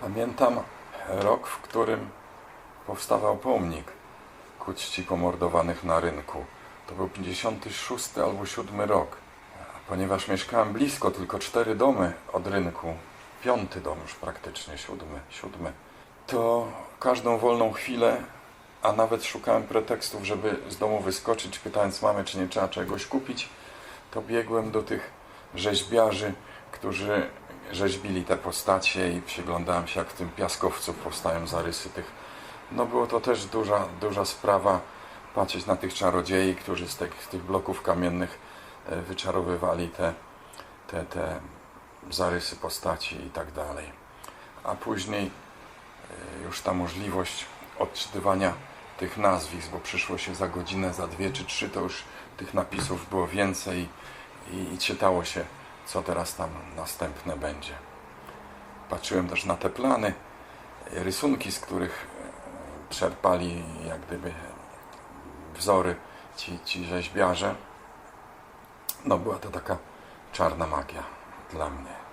Pamiętam rok, w którym powstawał pomnik ku czci pomordowanych na rynku. To był 56 albo 7 rok. Ponieważ mieszkałem blisko, tylko cztery domy od rynku, piąty dom już praktycznie, siódmy, siódmy, to każdą wolną chwilę, a nawet szukałem pretekstów, żeby z domu wyskoczyć, pytając mamy, czy nie trzeba czegoś kupić, to biegłem do tych rzeźbiarzy, którzy rzeźbili te postacie i przyglądałem się, jak w tym piaskowcu powstają zarysy tych. No było to też duża, duża sprawa patrzeć na tych czarodziei, którzy z tych, tych bloków kamiennych e, wyczarowywali te, te, te zarysy postaci i tak dalej. A później e, już ta możliwość odczytywania tych nazwisk, bo przyszło się za godzinę, za dwie czy trzy, to już tych napisów było więcej i, i czytało się, co teraz tam następne będzie. Patrzyłem też na te plany, rysunki, z których e, czerpali jak gdyby wzory ci, ci rzeźbiarze. No była to taka czarna magia dla mnie.